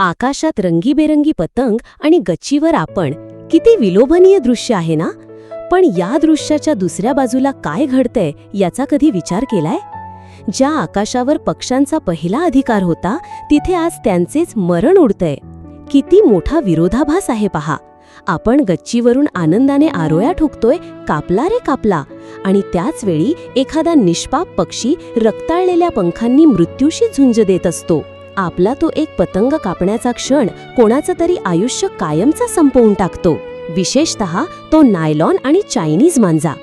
आकाशात रंगीबेरंगी पतंग आणि गच्चीवर आपण. किती विलोभनीय दृश्य आहे ना? पण या दृश्याच्या दुसऱ्या बाजूला काय घडतंय याचा कधी विचार केलाय? ज्या आकाशावर पक्ष्यांचा पहिला अधिकार होता तिथे आज त्यांचेच मरण उडतंय. किती मोठा विरोधाभास आहे पहा. आपण गच्चीवरून आनंदाने आरोया ठोकतोय कापला रे कापला. आणि त्याच वेळी एखादा निष्पाप पक्षी रक्ताळलेल्या पंखांनी मृत्यूशी झुंज देत असतो. आपला तो एक पतंग कापण्याचा क्षण कोणाचं तरी आयुष्य कायमचा संपवून टाकतो. विशेषत तो नायलॉन आणि चायनीज मांजा.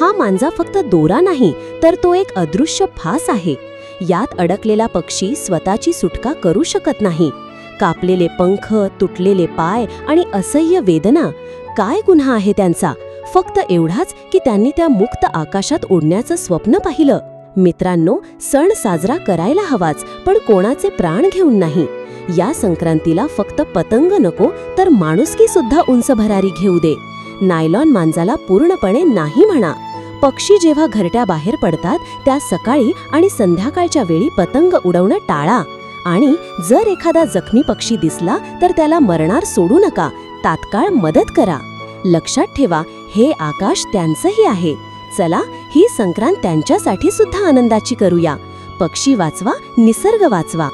हा मांजा फक्त दोरा नाही तर तो एक अदृश्य फास आहे. यात अडकलेला पक्षी स्वतःची सुटका करू शकत नाही. कापलेले पंख तुटलेले पाय आणि असह्य वेदना काय गुन्हा आहे त्यांचा? फक्त एवढाच की त्यांनी त्या मुक्त आकाशात उडण्याचं स्वप्न पाहिलं. मित्रांनो सण साजरा करायला हवाच पण कोणाचे प्राण घेऊन नाही. या संक्रांतीला फक्त पतंग नको तर माणुसकी सुद्धा उंच भरारी घेऊ दे. नायलॉन मांजाला पूर्णपणे नाही म्हणा. पक्षी जेव्हा घरट्या बाहेर पडतात त्या सकाळी आणि संध्याकाळच्या वेळी पतंग उडवणं टाळा. आणि जर एखादा जखमी पक्षी दिसला तर त्याला मरणार सोडू नका. तात्काळ मदत करा. लक्षात ठेवा हे आकाश त्यांचंही आहे. चला ही संक्रांत त्यांच्यासाठी सुद्धा आनंदाची करूया. पक्षी वाचवा निसर्ग वाचवा.